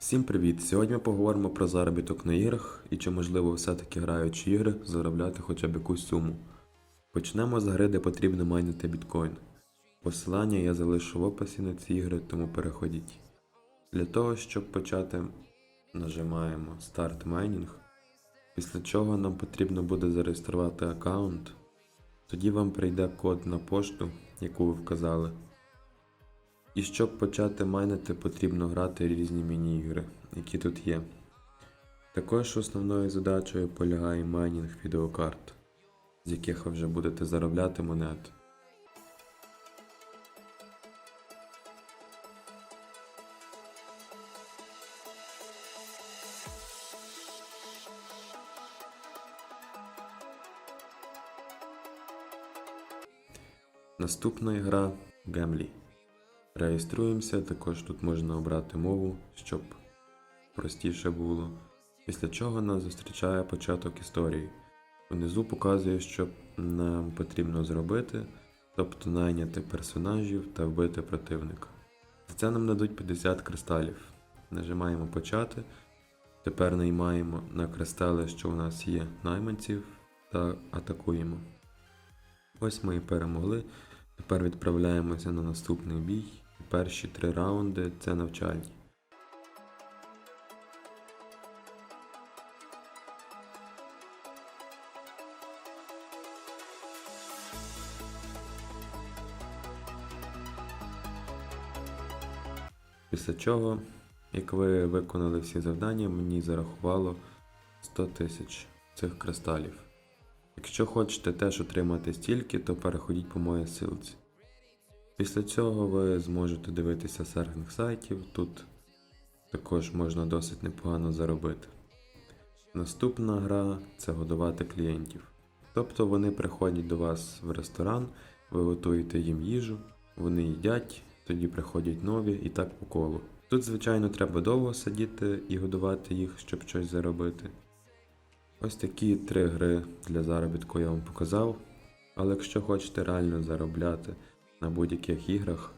Всім привіт! Сьогодні ми поговоримо про заробіток на іграх і чи можливо все-таки граючи ігри заробляти хоча б якусь суму. Почнемо з гри, де потрібно майнити біткоін. Посилання я залишу в описі на ці ігри, тому переходіть. Для того, щоб почати, нажимаємо Start Mining, після чого нам потрібно буде зареєструвати аккаунт. Тоді вам прийде код на пошту, яку ви вказали. І щоб почати майнити, потрібно грати різні міні-ігри, які тут є. Також основною задачею полягає майнінг відеокарт, з яких ви вже будете заробляти монет. Наступна гра Гемлі. Реєструємося, також тут можна обрати мову, щоб простіше було. Після чого нас зустрічає початок історії. Внизу показує, що нам потрібно зробити, тобто найняти персонажів та вбити противника. За це нам дадуть 50 кристалів. Нажимаємо почати. Тепер наймаємо на кристали, що у нас є найманців, та атакуємо. Ось ми і перемогли. Тепер відправляємося на наступний бій. Перші три раунди це навчальні. Після чого, як ви виконали всі завдання, мені зарахувало 100 тисяч цих кристалів. Якщо хочете теж отримати стільки, то переходіть по моїй ссылці. Після цього ви зможете дивитися серфінг сайтів, тут також можна досить непогано заробити. Наступна гра це годувати клієнтів. Тобто вони приходять до вас в ресторан, ви готуєте їм їжу, вони їдять, тоді приходять нові і так по колу. Тут, звичайно, треба довго сидіти і годувати їх, щоб щось заробити. Ось такі три гри для заробітку я вам показав. Але якщо хочете реально заробляти на будь-яких іграх,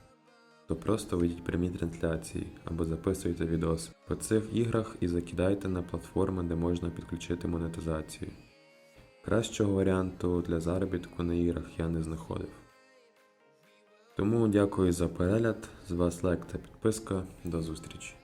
то просто ведіть прямі трансляції або записуйте відос по цих іграх і закидайте на платформи, де можна підключити монетизацію. Кращого варіанту для заробітку на іграх я не знаходив. Тому дякую за перегляд, з вас лайк та підписка, до зустрічі!